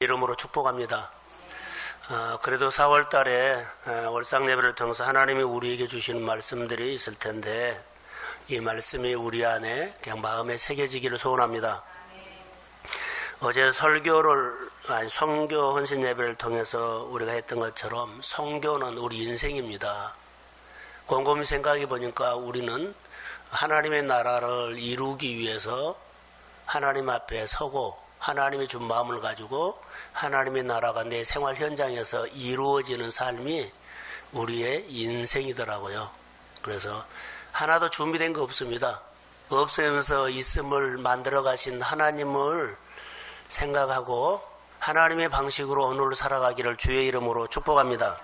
이름으로 축복합니다. 어, 그래도 4월 달에 어, 월상 예배를 통해서 하나님이 우리에게 주시는 말씀들이 있을 텐데 이 말씀이 우리 안에 그냥 마음에 새겨지기를 소원합니다. 어제 설교를 아니 성교 헌신 예배를 통해서 우리가 했던 것처럼 성교는 우리 인생입니다. 곰곰이 생각해 보니까 우리는 하나님의 나라를 이루기 위해서 하나님 앞에 서고 하나님이 준 마음을 가지고 하나님의 나라가 내 생활 현장에서 이루어지는 삶이 우리의 인생이더라고요. 그래서 하나도 준비된 거 없습니다. 없으면서 있음을 만들어 가신 하나님을 생각하고 하나님의 방식으로 오늘 살아가기를 주의 이름으로 축복합니다.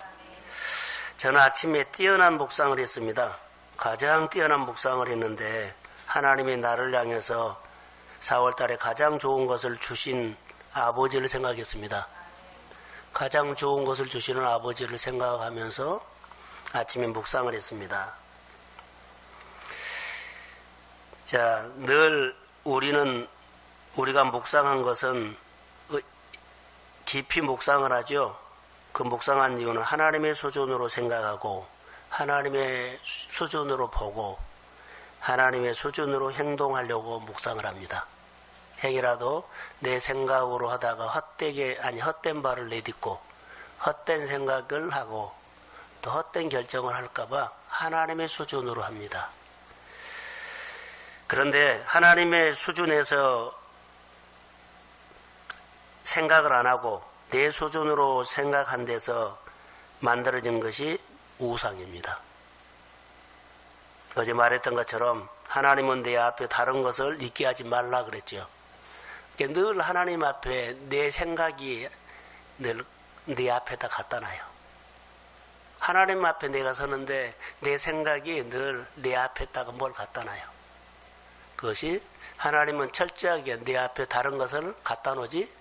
저는 아침에 뛰어난 묵상을 했습니다. 가장 뛰어난 묵상을 했는데 하나님이 나를 향해서 4월 달에 가장 좋은 것을 주신 아버지를 생각했습니다. 가장 좋은 것을 주시는 아버지를 생각하면서 아침에 묵상을 했습니다. 자, 늘 우리는 우리가 묵상한 것은 깊이 묵상을 하죠. 그 묵상한 이유는 하나님의 수준으로 생각하고 하나님의 수준으로 보고 하나님의 수준으로 행동하려고 묵상을 합니다. 행이라도 내 생각으로 하다가 헛되게 아니 헛된 발을 내딛고 헛된 생각을 하고 또 헛된 결정을 할까봐 하나님의 수준으로 합니다. 그런데 하나님의 수준에서 생각을 안 하고 내 수준으로 생각한 데서 만들어진 것이 우상입니다. 어제 말했던 것처럼 하나님은 내 앞에 다른 것을 있게 하지 말라 그랬죠. 늘 하나님 앞에 내 생각이 늘 내 앞에다 갖다 놔요. 하나님 앞에 내가 서는데 내 생각이 늘 내 앞에다가 뭘 갖다 놔요. 그것이 하나님은 철저하게 내 앞에 다른 것을 갖다 놓지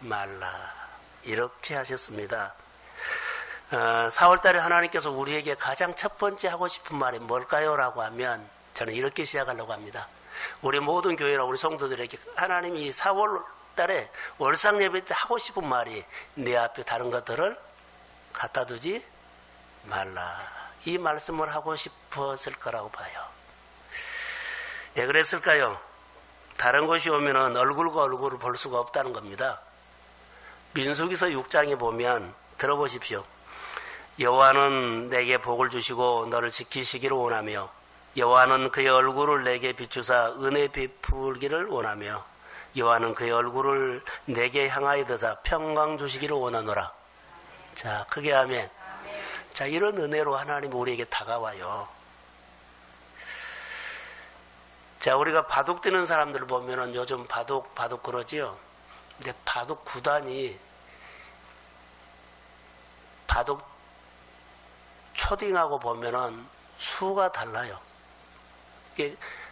말라. 이렇게 하셨습니다. 어, 4월 달에 하나님께서 우리에게 가장 첫 번째 하고 싶은 말이 뭘까요? 라고 하면 저는 이렇게 시작하려고 합니다. 우리 모든 교회나 우리 성도들에게 하나님이 4월 달에 월상 예배 때 하고 싶은 말이 내 앞에 다른 것들을 갖다 두지 말라. 이 말씀을 하고 싶었을 거라고 봐요. 왜 그랬을까요? 다른 곳이 오면은 얼굴과 얼굴을 볼 수가 없다는 겁니다. 민수기서 6장에 보면 들어보십시오. 여호와는 내게 복을 주시고 너를 지키시기를 원하며 여호와는 그의 얼굴을 내게 비추사 은혜 베풀기를 원하며 여호와는 그의 얼굴을 내게 향하여 드사 평강 주시기를 원하노라. 자, 크게 하면 자, 이런 은혜로 하나님 우리에게 다가와요. 자, 우리가 바둑 뜨는 사람들 보면은 요즘 바둑, 바둑 그러지요. 근데 바둑 구단이 바둑 초딩하고 보면은 수가 달라요.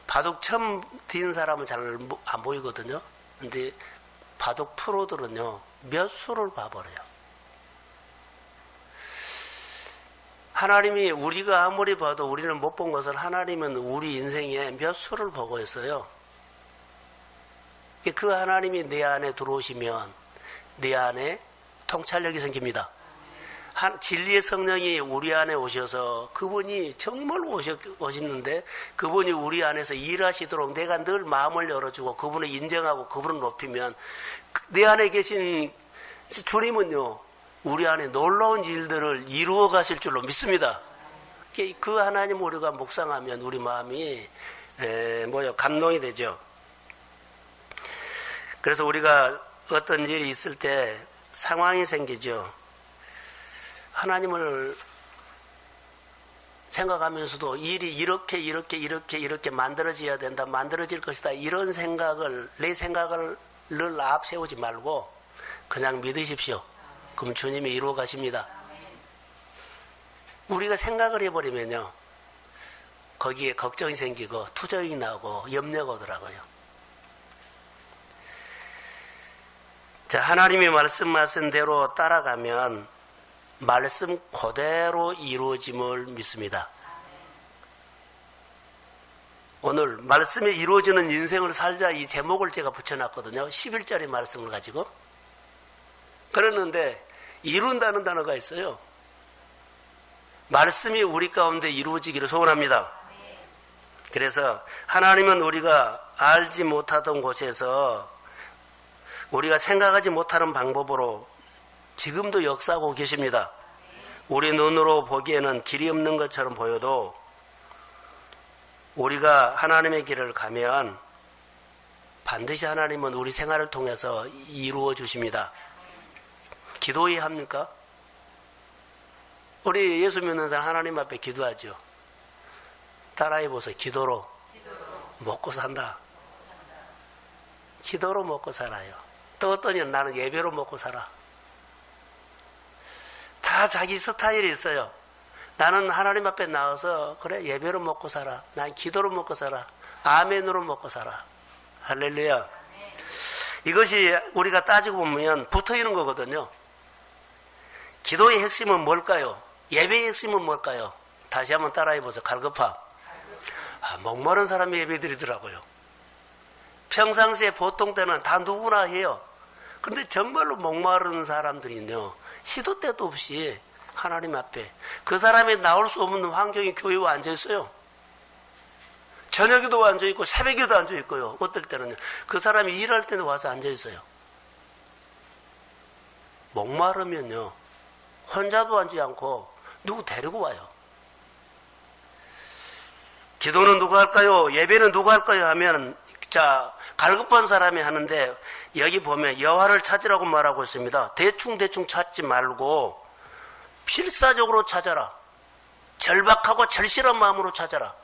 바둑 처음 뛴 사람은 잘 안 보이거든요. 근데 바둑 프로들은요, 몇 수를 봐버려요. 하나님이 우리가 아무리 봐도 우리는 못 본 것을 하나님은 우리 인생에 몇 수를 보고 있어요. 그 하나님이 내 안에 들어오시면 내 안에 통찰력이 생깁니다. 한, 진리의 성령이 우리 안에 오셔서 그분이 정말 오셨, 오셨는데 그분이 우리 안에서 일하시도록 내가 늘 마음을 열어주고 그분을 인정하고 그분을 높이면 내 안에 계신 주님은요 우리 안에 놀라운 일들을 이루어 가실 줄로 믿습니다. 그 하나님 우리가 묵상하면 우리 마음이 에, 뭐요 감동이 되죠. 그래서 우리가 어떤 일이 있을 때 상황이 생기죠. 하나님을 생각하면서도 일이 이렇게 이렇게 이렇게 이렇게 만들어져야 된다 만들어질 것이다 이런 생각을 내 생각을 늘 앞세우지 말고 그냥 믿으십시오. 그럼 주님이 이루어 가십니다. 우리가 생각을 해버리면요 거기에 걱정이 생기고 투정이 나고 염려가 오더라고요. 자 하나님이 말씀하신 대로 따라가면 말씀 그대로 이루어짐을 믿습니다. 오늘 말씀이 이루어지는 인생을 살자 이 제목을 제가 붙여놨거든요. 11절의 말씀을 가지고 그러는데 이룬다는 단어가 있어요. 말씀이 우리 가운데 이루어지기를 소원합니다. 그래서 하나님은 우리가 알지 못하던 곳에서 우리가 생각하지 못하는 방법으로 지금도 역사하고 계십니다. 우리 눈으로 보기에는 길이 없는 것처럼 보여도 우리가 하나님의 길을 가면 반드시 하나님은 우리 생활을 통해서 이루어 주십니다. 기도해야 합니까? 우리 예수 믿는 사람 하나님 앞에 기도하죠. 따라해 보세요. 기도로, 먹고 산다. 기도로 먹고 살아요. 또 어떤 이는 나는 예배로 먹고 살아. 다 자기 스타일이 있어요. 나는 하나님 앞에 나와서 그래 예배로 먹고 살아. 난 기도로 먹고 살아. 아멘으로 먹고 살아. 할렐루야. 이것이 우리가 따지고 보면 붙어 있는 거거든요. 기도의 핵심은 뭘까요? 예배의 핵심은 뭘까요? 다시 한번 따라해 보세요. 갈급함. 아, 목마른 사람이 예배 드리더라고요. 평상시에 보통 때는 다 누구나 해요. 그런데 정말로 목마른 사람들이요. 시도 때도 없이 하나님 앞에 그 사람이 나올 수 없는 환경이 교회에 앉아 있어요. 저녁에도 앉아 있고 새벽에도 앉아 있고요. 어떨 때는요. 그 사람이 일할 때는 와서 앉아 있어요. 목마르면요. 혼자도 앉지 않고 누구 데리고 와요. 기도는 누가 할까요? 예배는 누가 할까요? 하면 자 갈급한 사람이 하는데 여기 보면 여호와를 찾으라고 말하고 있습니다. 대충 대충 찾지 말고 필사적으로 찾아라. 절박하고 절실한 마음으로 찾아라.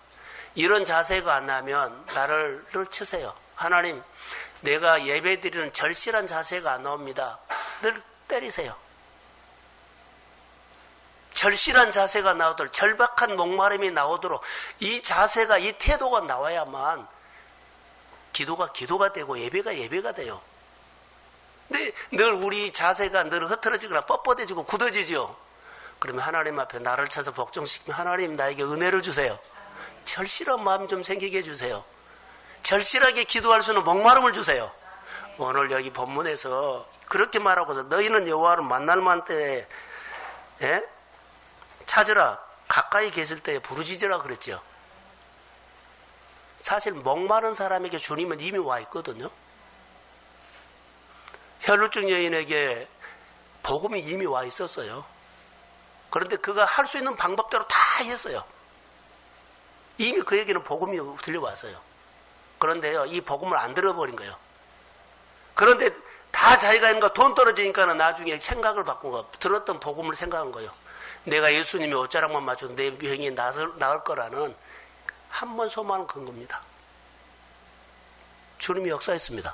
이런 자세가 안 나면 나를 늘 치세요. 하나님, 내가 예배 드리는 절실한 자세가 안 나옵니다. 늘 때리세요. 절실한 자세가 나오도록 절박한 목마름이 나오도록 이 자세가 이 태도가 나와야만 기도가 기도가 되고 예배가 예배가 돼요. 근데 늘 우리 자세가 늘 흐트러지거나 뻣뻣해지고 굳어지죠. 그러면 하나님 앞에 나를 찾아 복종시키면 하나님 나에게 은혜를 주세요. 절실한 마음 좀 생기게 해주세요. 절실하게 기도할 수 있는 목마름을 주세요. 오늘 여기 본문에서 그렇게 말하고서 너희는 여호와를 만날 만때 예? 찾으라 가까이 계실 때 부르짖으라 그랬죠. 사실 목마른 사람에게 주님은 이미 와 있거든요. 혈루증 여인에게 복음이 이미 와 있었어요. 그런데 그가 할 수 있는 방법대로 다 했어요. 이미 그에게는 복음이 들려왔어요. 그런데요, 이 복음을 안 들어버린 거예요. 그런데 다 자기가 있는 거 돈 떨어지니까는 나중에 생각을 바꾼 거, 들었던 복음을 생각한 거예요. 내가 예수님이 옷자락만 맞춰도 내 병이 나을 거라는 한 번 소망을 건 겁니다. 주님이 역사했습니다.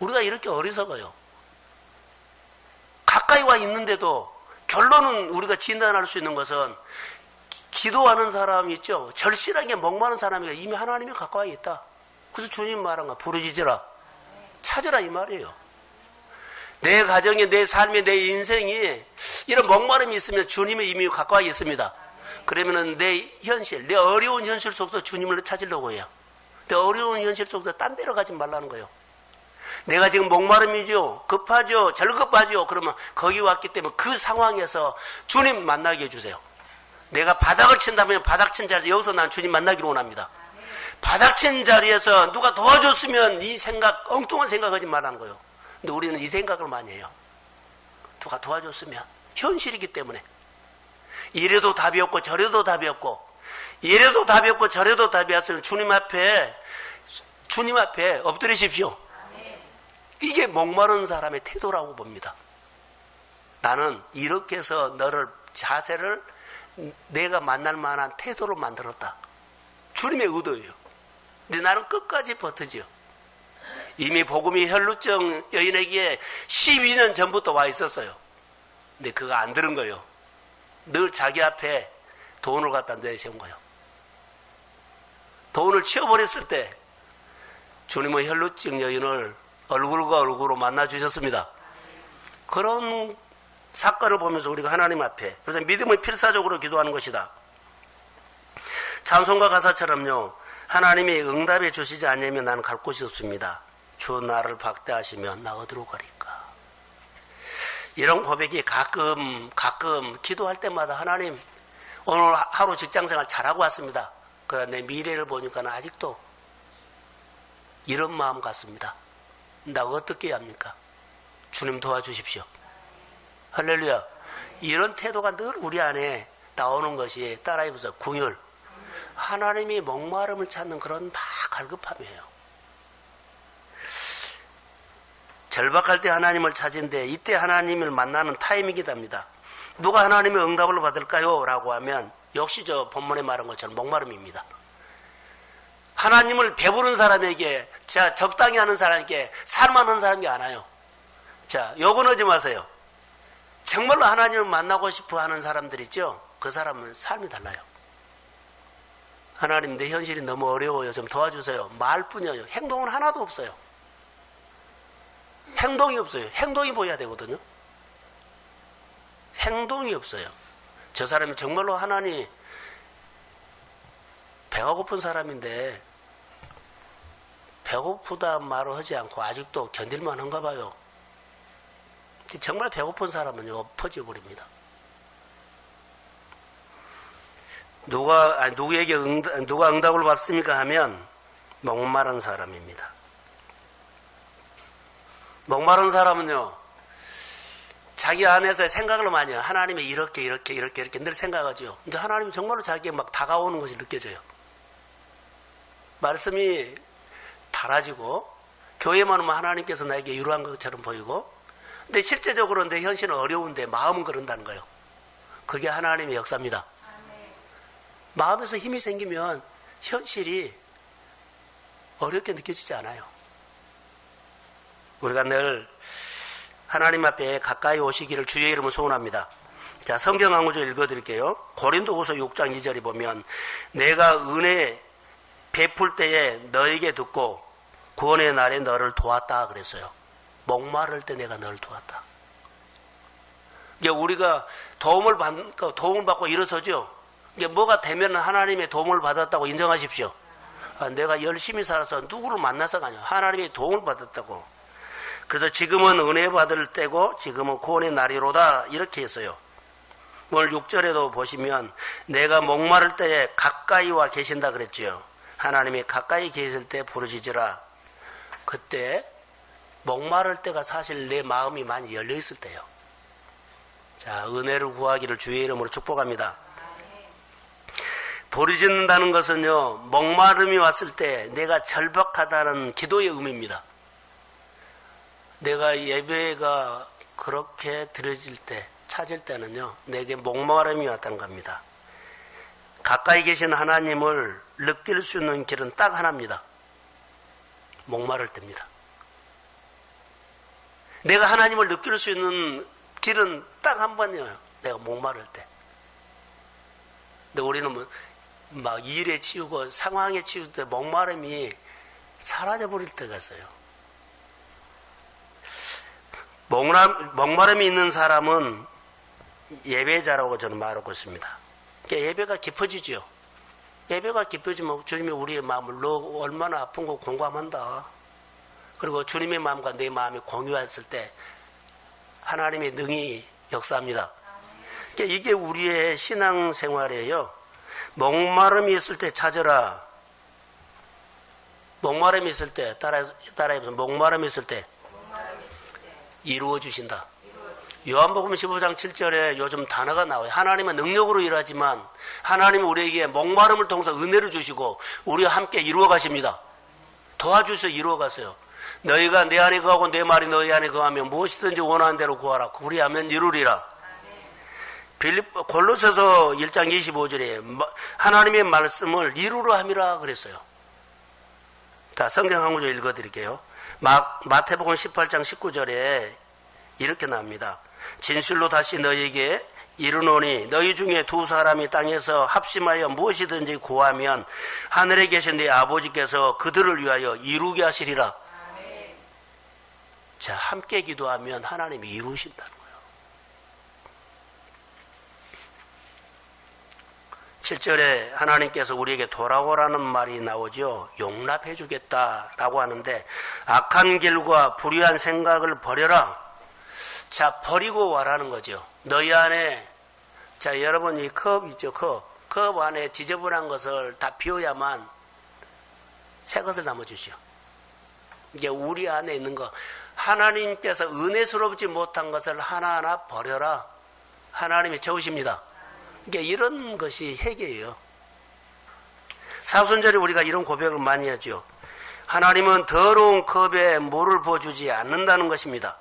우리가 이렇게 어리석어요. 가까이 와 있는데도 결론은 우리가 진단할 수 있는 것은 기도하는 사람이 있죠. 절실하게 목마른 사람이 이미 하나님이 가까이 있다. 그래서 주님 말한 거 부르짖으라. 찾으라 이 말이에요. 내 가정에 내 삶에 내 인생이 이런 목마름이 있으면 주님이 이미 가까이 있습니다. 그러면은 내 현실, 내 어려운 현실 속에서 주님을 찾으려고 해요. 내 어려운 현실 속에서 딴 데로 가지 말라는 거예요. 내가 지금 목마름이죠. 급하죠. 절급하죠. 그러면 거기 왔기 때문에 그 상황에서 주님 만나게 해주세요. 내가 바닥을 친다면 바닥 친 자리에서 여기서 난 주님 만나기로 원합니다. 바닥 친 자리에서 누가 도와줬으면 이 생각, 엉뚱한 생각하지 말라는 거예요. 근데 우리는 이 생각을 많이 해요. 누가 도와줬으면. 현실이기 때문에. 이래도 답이 없고 저래도 답이 없고 이래도 답이 없고 저래도 답이 없으면 주님 앞에 주님 앞에 엎드리십시오. 이게 목마른 사람의 태도라고 봅니다. 나는 이렇게 해서 너를 자세를 내가 만날 만한 태도로 만들었다. 주님의 의도예요. 근데 나는 끝까지 버티죠. 이미 복음이 혈루증 여인에게 12년 전부터 와 있었어요. 근데 그거 안 들은 거예요. 늘 자기 앞에 돈을 갖다 내세운 거예요. 돈을 치워버렸을 때 주님은 혈루증 여인을 얼굴과 얼굴로 만나 주셨습니다. 그런 사건을 보면서 우리가 하나님 앞에 그래서 믿음을 필사적으로 기도하는 것이다. 찬송가 가사처럼요. 하나님이 응답해 주시지 않으면 나는 갈 곳이 없습니다. 주 나를 박대하시면 나 어디로 가리까? 이런 고백이 가끔 가끔 기도할 때마다 하나님 오늘 하루 직장생활 잘하고 왔습니다. 그러나 내 미래를 보니까 아직도 이런 마음 같습니다. 나 어떻게 합니까? 주님 도와주십시오. 할렐루야. 이런 태도가 늘 우리 안에 나오는 것이 따라해보세요. 궁율. 하나님이 목마름을 찾는 그런 막 갈급함이에요. 절박할 때 하나님을 찾은데 이때 하나님을 만나는 타이밍이답니다. 누가 하나님의 응답을 받을까요? 라고 하면 역시 저 본문에 말한 것처럼 목마름입니다. 하나님을 배부른 사람에게 자 적당히 하는 사람에게 살만한 사람이 안아요. 자 요건 하지 마세요. 정말로 하나님을 만나고 싶어 하는 사람들 있죠? 그 사람은 삶이 달라요. 하나님 내 현실이 너무 어려워요. 좀 도와주세요. 말뿐이에요. 행동은 하나도 없어요. 행동이 없어요. 행동이 보여야 되거든요. 행동이 없어요. 저 사람이 정말로 하나님 배가 고픈 사람인데 배고프다 말을 하지 않고 아직도 견딜만 한가 봐요. 정말 배고픈 사람은요, 퍼져버립니다. 누가, 아니, 누구에게 응답, 누가 응답을 받습니까 하면 목마른 사람입니다. 목마른 사람은요, 자기 안에서 생각을 많이 해요. 하나님이 이렇게, 이렇게, 이렇게, 이렇게 늘 생각하죠. 근데 하나님이 정말로 자기에게 막 다가오는 것이 느껴져요. 말씀이 달아지고, 교회만 오면 하나님께서 나에게 유로한 것처럼 보이고, 근데 실제적으로 내 현실은 어려운데 마음은 그런다는 거예요. 그게 하나님의 역사입니다. 마음에서 힘이 생기면 현실이 어렵게 느껴지지 않아요. 우리가 늘 하나님 앞에 가까이 오시기를 주의 이름으로 소원합니다. 자, 성경 한 구절 읽어드릴게요. 고린도후서 6장 2절에 보면 내가 은혜 베풀 때에 너에게 듣고 구원의 날에 너를 도왔다 그랬어요. 목마를 때 내가 너를 도왔다. 이게 우리가 도움을 받, 도움을 받고 일어서죠. 이게 뭐가 되면 하나님의 도움을 받았다고 인정하십시오. 아, 내가 열심히 살아서 누구를 만나서가 아니야. 하나님의 도움을 받았다고. 그래서 지금은 은혜 받을 때고 지금은 구원의 날이로다 이렇게 했어요. 오늘 6절에도 보시면 내가 목마를 때에 가까이 와 계신다 그랬죠. 하나님이 가까이 계실 때 부르짖으라. 그때 목마를 때가 사실 내 마음이 많이 열려 있을 때요. 자, 은혜를 구하기를 주의 이름으로 축복합니다. 부르짖는다는 것은요, 목마름이 왔을 때 내가 절박하다는 기도의 의미입니다. 내가 예배가 그렇게 드려질 때, 찾을 때는요, 내게 목마름이 왔다는 겁니다. 가까이 계신 하나님을 느낄 수 있는 길은 딱 하나입니다. 목마를 때입니다. 내가 하나님을 느낄 수 있는 길은 딱 한 번이에요. 내가 목마를 때. 근데 우리는 뭐 막 일에 치우고 상황에 치울 때 목마름이 사라져 버릴 때가 있어요. 목마름, 목마름이 있는 사람은 예배자라고 저는 말하고 있습니다. 그러니까 예배가 깊어지죠. 예배가 깊어지면 주님이 우리의 마음을 너 얼마나 아픈 거 공감한다. 그리고 주님의 마음과 내 마음이 공유했을 때 하나님의 능이 역사합니다. 그러니까 이게 우리의 신앙 생활이에요. 목마름이 있을 때 찾으라. 목마름이 있을 때 따라 따라해서 목마름이 있을 때 이루어 주신다. 요한복음 15장 7절에 요즘 단어가 나와요. 하나님은 능력으로 일하지만 하나님은 우리에게 목마름을 통해서 은혜를 주시고 우리와 함께 이루어 가십니다. 도와주셔서 이루어 가세요. 너희가 내 안에 거하고 내 말이 너희 안에 거하면 무엇이든지 원하는 대로 구하라. 그리하면 이루리라. 빌립 골로새서 1장 25절에 하나님의 말씀을 이루려 함이라 그랬어요. 자, 성경 한 구절 읽어 드릴게요. 마, 마태복음 18장 19절에 이렇게 나옵니다. 진실로 다시 너희에게 이르노니 너희 중에 두 사람이 땅에서 합심하여 무엇이든지 구하면 하늘에 계신 네 아버지께서 그들을 위하여 이루게 하시리라. 자, 함께 기도하면 하나님이 이루신다는 거예요. 7절에 하나님께서 우리에게 돌아오라는 말이 나오죠. 용납해 주겠다라고 하는데 악한 길과 불의한 생각을 버려라. 자, 버리고 와라는 거죠. 너희 안에, 자, 여러분 이 컵 있죠, 컵. 컵 안에 지저분한 것을 다 비워야만 새 것을 담아 주시오. 이게 우리 안에 있는 거. 하나님께서 은혜스럽지 못한 것을 하나하나 버려라. 하나님이 채우십니다. 이게 이런 것이 회개예요. 사순절에 우리가 이런 고백을 많이 하죠. 하나님은 더러운 컵에 물을 부어주지 않는다는 것입니다.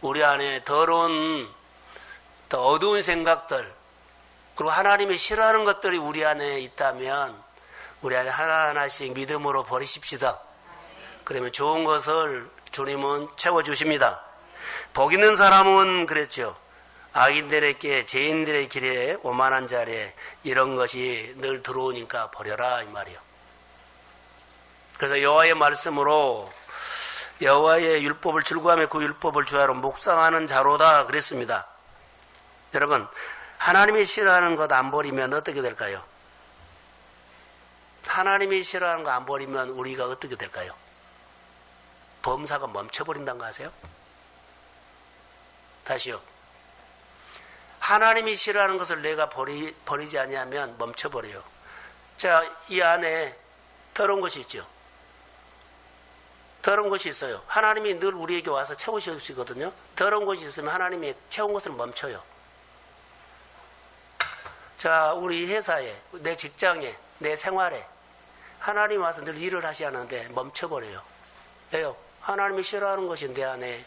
우리 안에 더러운, 더 어두운 생각들, 그리고 하나님이 싫어하는 것들이 우리 안에 있다면, 우리 안에 하나하나씩 믿음으로 버리십시다. 그러면 좋은 것을 주님은 채워주십니다. 복 있는 사람은 그랬죠. 악인들에게 죄인들의 길에 오만한 자리에 이런 것이 늘 들어오니까 버려라 이 말이요. 그래서 여호와의 말씀으로 여호와의 율법을 즐거하며 그 율법을 주하로 묵상하는 자로다 그랬습니다. 여러분 하나님이 싫어하는 것 안 버리면 어떻게 될까요? 하나님이 싫어하는 거 안 버리면 우리가 어떻게 될까요? 범사가 멈춰버린다는 거 아세요? 다시요. 하나님이 싫어하는 것을 내가 버리, 버리지 아니하면 멈춰버려요. 자, 이 안에 더러운 것이 있죠. 더러운 것이 있어요. 하나님이 늘 우리에게 와서 채우시거든요. 더러운 것이 있으면 하나님이 채운 것을 멈춰요. 자, 우리 회사에, 내 직장에, 내 생활에 하나님 와서 늘 일을 하셔야 하는데 멈춰버려요. 왜요? 하나님이 싫어하는 것이 내 안에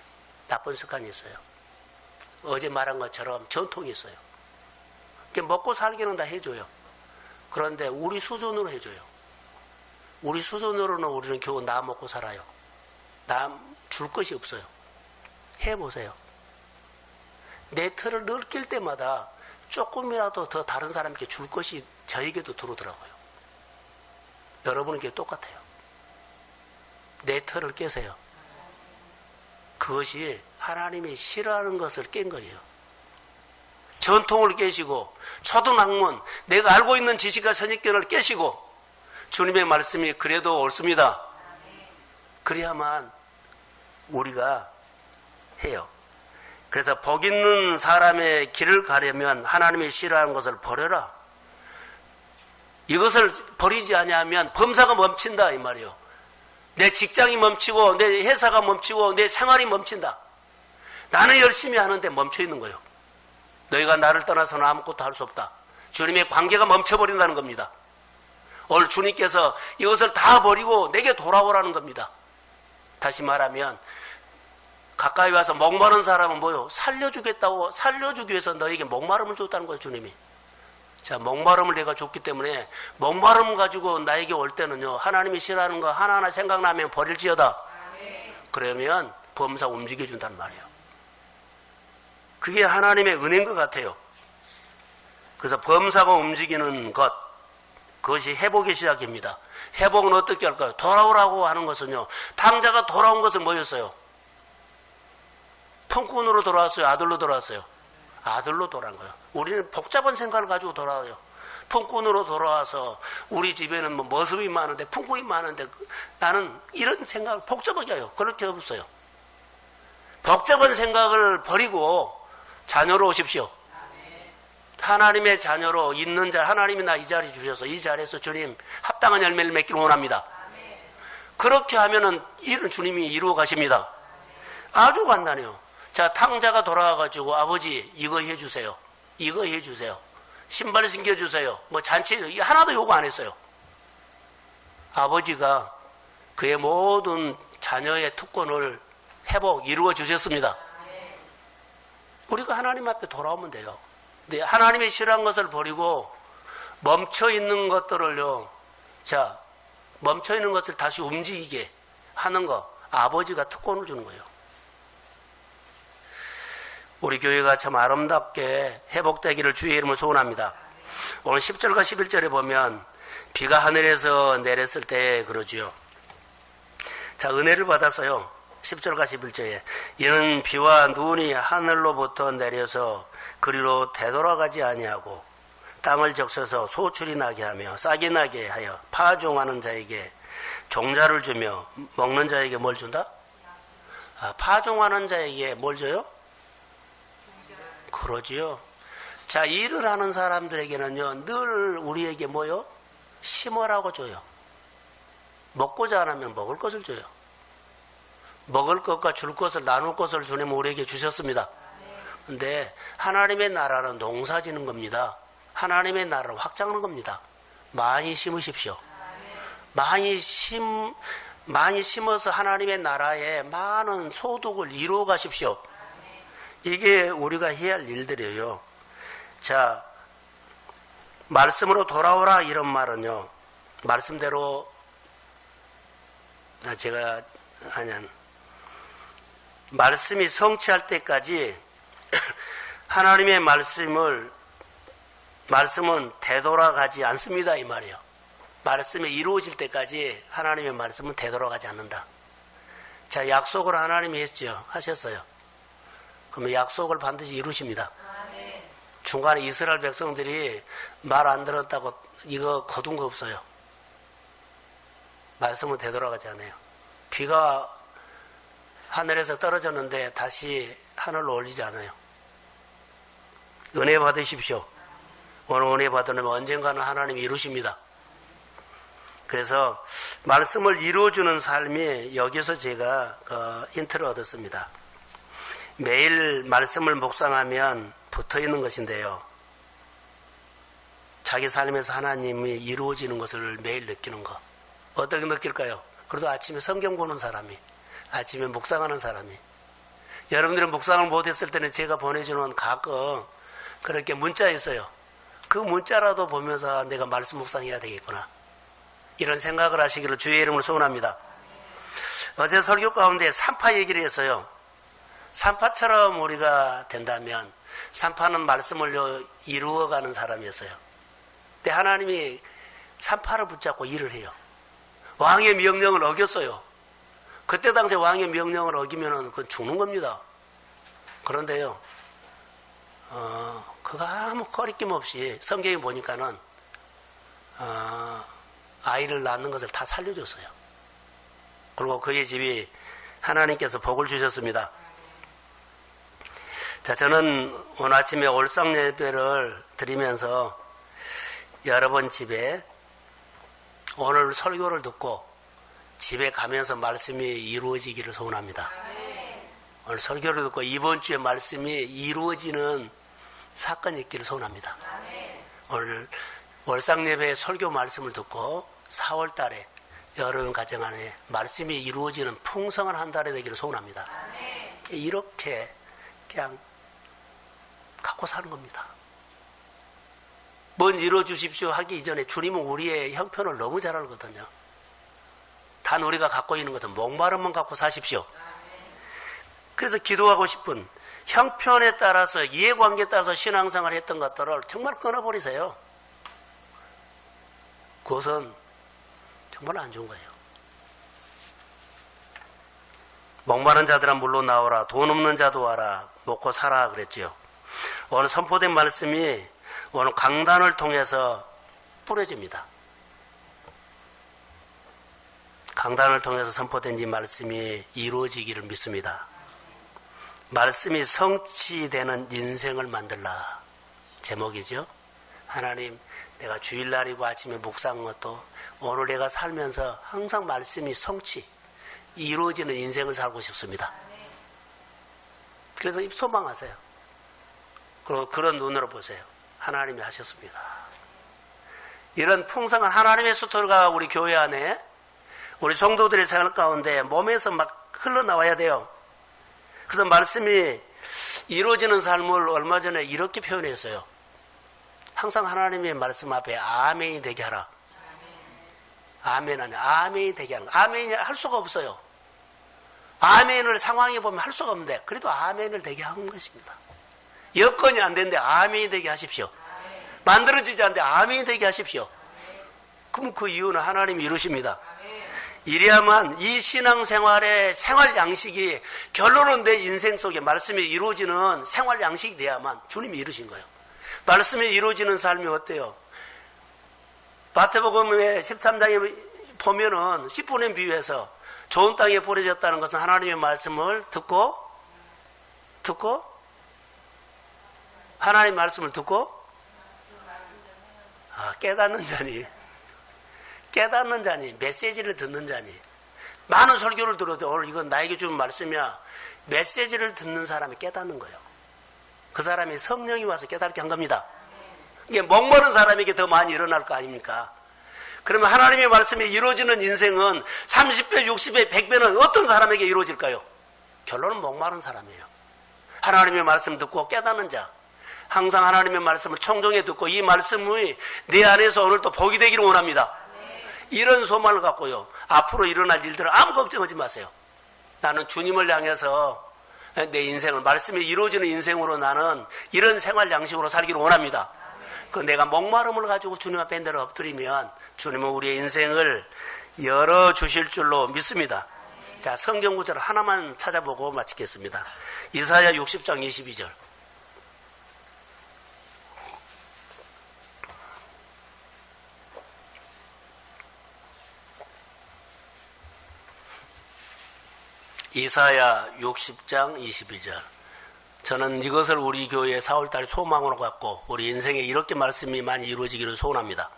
나쁜 습관이 있어요. 어제 말한 것처럼 전통이 있어요. 먹고 살기는 다 해줘요. 그런데 우리 수준으로 해줘요. 우리 수준으로는 우리는 겨우 나 먹고 살아요. 남 줄 것이 없어요. 해보세요. 내 틀을 늘낄 때마다 조금이라도 더 다른 사람에게 줄 것이 저에게도 들어오더라고요. 여러분에게 똑같아요. 내 틀을 깨세요. 그것이 하나님이 싫어하는 것을 깬 거예요. 전통을 깨시고 초등학문 내가 알고 있는 지식과 선입견을 깨시고 주님의 말씀이 그래도 옳습니다. 그래야만 우리가 해요. 그래서 복 있는 사람의 길을 가려면 하나님이 싫어하는 것을 버려라. 이것을 버리지 아니하면 범사가 멈춘다 이 말이요. 내 직장이 멈추고 내 회사가 멈추고 내 생활이 멈춘다. 나는 열심히 하는데 멈춰 있는 거예요. 너희가 나를 떠나서는 아무것도 할 수 없다. 주님의 관계가 멈춰버린다는 겁니다. 오늘 주님께서 이것을 다 버리고 내게 돌아오라는 겁니다. 다시 말하면 가까이 와서 목마른 사람은 뭐요? 살려주겠다고 살려주기 위해서 너에게 목마름을 줬다는 거예요, 주님이. 자, 목마름을 내가 줬기 때문에 목마름 가지고 나에게 올 때는요, 하나님이 싫어하는 거 하나하나 생각나면 버릴지어다. 그러면 범사 움직여준단 말이에요. 그게 하나님의 은혜인 것 같아요. 그래서 범사가 움직이는 것, 그것이 회복의 시작입니다. 회복은 어떻게 할까요? 돌아오라고 하는 것은요, 당자가 돌아온 것은 뭐였어요? 펑꾼으로 돌아왔어요? 아들로 돌아왔어요? 아들로 돌아온 거예요. 우리는 복잡한 생각을 가지고 돌아와요. 펑꾼으로 돌아와서 우리 집에는 뭐 머슴이 많은데 풍꾼이 많은데 나는 이런 생각을 복잡하게 해요. 그럴 게 없어요. 복잡한 생각을 버리고 자녀로 오십시오. 하나님의 자녀로 있는 자, 하나님이 나 이 자리 주셔서 이 자리에서 주님 합당한 열매를 맺기를 원합니다. 그렇게 하면은 일은 주님이 이루어 가십니다. 아주 간단해요. 자, 탕자가 돌아와가지고 아버지 이거 해주세요. 이거 해주세요. 신발 신겨주세요. 뭐 잔치 하나도 요구 안 했어요. 아버지가 그의 모든 자녀의 특권을 회복 이루어 주셨습니다. 우리가 하나님 앞에 돌아오면 돼요. 근데 하나님이 싫어한 것을 버리고 멈춰 있는 것들을요. 자, 멈춰 있는 것을 다시 움직이게 하는 거 아버지가 특권을 주는 거예요. 우리 교회가 참 아름답게 회복되기를 주의 이름으로 소원합니다. 오늘 10절과 11절에 보면 비가 하늘에서 내렸을 때 그러지요. 자, 은혜를 받았어요. 10절과 11절에 이는 비와 눈이 하늘로부터 내려서 그리로 되돌아가지 아니하고 땅을 적셔서 소출이 나게 하며 싹이 나게 하여 파종하는 자에게 종자를 주며 먹는 자에게 뭘 준다? 아, 파종하는 자에게 뭘 줘요? 그러지요. 자, 일을 하는 사람들에게는요, 늘 우리에게 뭐요? 심으라고 줘요. 먹고자 하면 먹을 것을 줘요. 먹을 것과 줄 것을 나눌 것을 주님 우리에게 주셨습니다. 근데 하나님의 나라는 농사 지는 겁니다. 하나님의 나라를 확장하는 겁니다. 많이 심으십시오. 많이 심, 많이 심어서 하나님의 나라에 많은 소득을 이루어 가십시오. 이게 우리가 해야 할 일들이에요. 자, 말씀으로 돌아오라 이런 말은요. 말씀대로 아, 제가 하냐 말씀이 성취할 때까지 하나님의 말씀을 말씀은 되돌아가지 않습니다 이 말이에요. 말씀이 이루어질 때까지 하나님의 말씀은 되돌아가지 않는다. 자 약속을 하나님이 했죠. 하셨어요. 그러면 약속을 반드시 이루십니다. 중간에 이스라엘 백성들이 말 안 들었다고 이거 거둔 거 없어요. 말씀은 되돌아가지 않아요. 비가 하늘에서 떨어졌는데 다시 하늘로 올리지 않아요. 은혜 받으십시오. 오늘 은혜 받으면 언젠가는 하나님이 이루십니다. 그래서 말씀을 이루어주는 삶이 여기서 제가 그 힌트를 얻었습니다. 매일 말씀을 묵상하면 붙어 있는 것인데요. 자기 삶에서 하나님이 이루어지는 것을 매일 느끼는 것. 어떻게 느낄까요? 그래도 아침에 성경 보는 사람이, 아침에 묵상하는 사람이. 여러분들은 묵상을 못했을 때는 제가 보내주는 가끔 그렇게 문자 있어요. 그 문자라도 보면서 내가 말씀 묵상해야 되겠구나. 이런 생각을 하시기를 주의 이름으로 소원합니다. 어제 설교 가운데 산파 얘기를 했어요. 산파처럼 우리가 된다면 산파는 말씀을 이루어가는 사람이었어요. 근데 하나님이 산파를 붙잡고 일을 해요. 왕의 명령을 어겼어요. 그때 당시에 왕의 명령을 어기면 그건 죽는 겁니다. 그런데요, 어, 그거 아무 거리낌 없이 성경에 보니까는 어, 아이를 낳는 것을 다 살려줬어요. 그리고 그의 집이 하나님께서 복을 주셨습니다. 자, 저는 오늘 아침에 올상 예배를 드리면서 여러분 집에 오늘 설교를 듣고 집에 가면서 말씀이 이루어지기를 소원합니다. 오늘 설교를 듣고 이번 주에 말씀이 이루어지는 사건이 있기를 소원합니다. 오늘 월상예배 설교 말씀을 듣고 4월 달에 여러분 가정 안에 말씀이 이루어지는 풍성한 한 달이 되기를 소원합니다. 이렇게 그냥 갖고 사는 겁니다. 뭔 이루어 주십시오 하기 이전에 주님은 우리의 형편을 너무 잘 알거든요. 단 우리가 갖고 있는 것은 목마름만 갖고 사십시오. 그래서 기도하고 싶은 형편에 따라서 이해관계에 따라서 신앙생활 했던 것들을 정말 끊어버리세요. 그것은 정말 안 좋은 거예요. 목마른 자들아 물로 나오라 돈 없는 자도 와라 먹고 살아 그랬지요. 오늘 선포된 말씀이 오늘 강단을 통해서 뿌려집니다. 강단을 통해서 선포된 이 말씀이 이루어지기를 믿습니다. 말씀이 성취되는 인생을 만들라. 제목이죠. 하나님, 내가 주일날이고 아침에 묵상한 것도 오늘 내가 살면서 항상 말씀이 성취, 이루어지는 인생을 살고 싶습니다. 그래서 소망하세요. 그리고 그런 눈으로 보세요. 하나님이 하셨습니다. 이런 풍성한 하나님의 수토가 우리 교회 안에 우리 성도들의 생활 가운데 몸에서 막 흘러나와야 돼요. 그래서 말씀이 이루어지는 삶을 얼마 전에 이렇게 표현했어요. 항상 하나님의 말씀 앞에 아멘이 되게 하라. 아멘 아니 아멘이 되게 하는 아멘이 할 수가 없어요. 아멘을 상황에 보면 할 수가 없는데 그래도 아멘을 되게 하는 것입니다. 여건이 안 되는데 아멘이 되게 하십시오. 만들어지지 않는데 아멘이 되게 하십시오. 그럼 그 이유는 하나님이 이루십니다. 이래야만 이 신앙생활의 생활 양식이 결론은 내 인생 속에 말씀이 이루어지는 생활 양식이 돼야만 주님이 이루신 거예요. 말씀이 이루어지는 삶이 어때요? 마태복음의 13장에 보면은 10분의 비유해서 좋은 땅에 뿌려졌다는 것은 하나님의 말씀을 듣고 듣고 하나님 말씀을 듣고 아, 깨닫는 자니 깨닫는 자니 메시지를 듣는 자니 많은 설교를 들어도 오늘 이건 나에게 준 말씀이야 메시지를 듣는 사람이 깨닫는 거예요. 그 사람이 성령이 와서 깨닫게 한 겁니다. 이게 목마른 사람에게 더 많이 일어날 거 아닙니까? 그러면 하나님의 말씀이 이루어지는 인생은 30배, 60배, 100배는 어떤 사람에게 이루어질까요? 결론은 목마른 사람이에요. 하나님의 말씀 듣고 깨닫는 자. 항상 하나님의 말씀을 청정해 듣고 이 말씀이 내 안에서 오늘 또 복이 되기를 원합니다. 이런 소망을 갖고요. 앞으로 일어날 일들을 아무 걱정하지 마세요. 나는 주님을 향해서 내 인생을 말씀이 이루어지는 인생으로 나는 이런 생활 양식으로 살기를 원합니다. 그 내가 목마름을 가지고 주님 앞에 내를 엎드리면 주님은 우리의 인생을 열어 주실 줄로 믿습니다. 자, 성경 구절 하나만 찾아보고 마치겠습니다. 이사야 60장 22절. 이사야 60장 22절. 저는 이것을 우리 교회 4월달 소망으로 갖고 우리 인생에 이렇게 말씀이 많이 이루어지기를 소원합니다.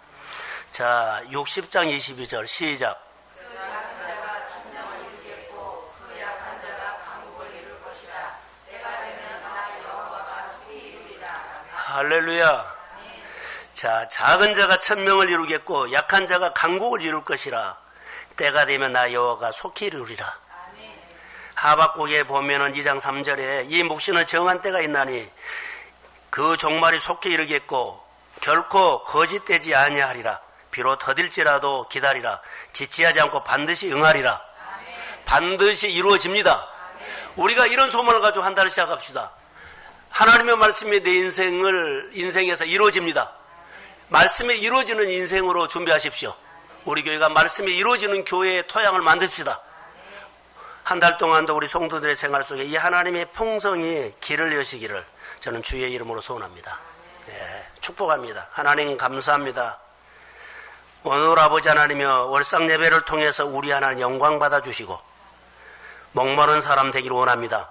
자, 60장 22절 시작. 할렐루야. 자, 작은 자가 천명을 이루겠고 약한 자가 강국을 이룰 것이라. 때가 되면 나 여호와가 속히 이루리라. 하박국에 보면은 2장 3절에 이 묵시는 정한 때가 있나니 그 종말이 속히 이르겠고 결코 거짓되지 아니하리라. 비록 더딜지라도 기다리라. 지치하지 않고 반드시 응하리라. 반드시 이루어집니다. 우리가 이런 소망을 가지고 한 달을 시작합시다. 하나님의 말씀이 내 인생을 인생에서 이루어집니다. 말씀이 이루어지는 인생으로 준비하십시오. 우리 교회가 말씀이 이루어지는 교회의 토양을 만듭시다. 한 달 동안도 우리 성도들의 생활 속에 이 하나님의 풍성이 길을 여시기를 저는 주의 이름으로 소원합니다. 네, 축복합니다. 하나님 감사합니다. 오늘 아버지 하나님여 월상 예배를 통해서 우리 하나님 영광 받아 주시고 목마른 사람 되기를 원합니다.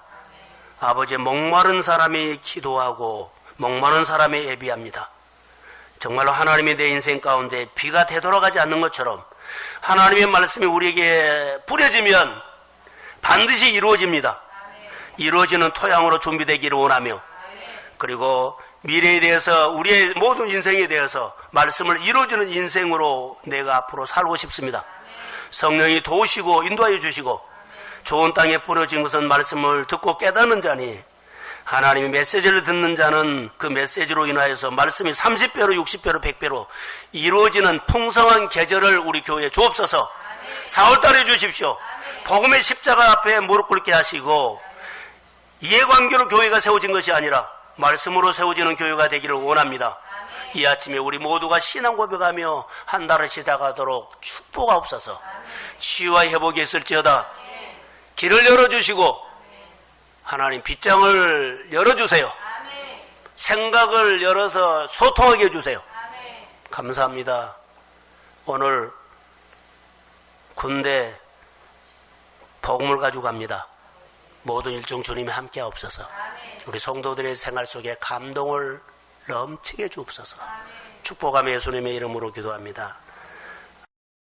아버지 목마른 사람이 기도하고 목마른 사람이 예비합니다. 정말로 하나님이 내 인생 가운데 비가 되돌아가지 않는 것처럼 하나님의 말씀이 우리에게 뿌려지면 반드시 이루어집니다. 이루어지는 토양으로 준비되기를 원하며 그리고 미래에 대해서 우리의 모든 인생에 대해서 말씀을 이루어주는 인생으로 내가 앞으로 살고 싶습니다. 성령이 도우시고 인도하여 주시고 좋은 땅에 뿌려진 것은 말씀을 듣고 깨닫는 자니 하나님의 메시지를 듣는 자는 그 메시지로 인하여서 말씀이 30배로 60배로 100배로 이루어지는 풍성한 계절을 우리 교회에 주옵소서 4월달에 주십시오. 복음의 십자가 앞에 무릎 꿇게 하시고 이해관계로 교회가 세워진 것이 아니라 말씀으로 세워지는 교회가 되기를 원합니다. 이 아침에 우리 모두가 신앙 고백하며 한 달을 시작하도록 축복하옵소서. 치유와 회복이 있을지어다. 길을 열어주시고 하나님 빗장을 열어주세요. 생각을 열어서 소통하게 해주세요. 감사합니다. 오늘 군대 복음을 가지고 갑니다. 모든 일종 주님이 함께 없어서 우리 성도들의 생활 속에 감동을 넘치게 주옵소서. 축복하며 예수님의 이름으로 기도합니다.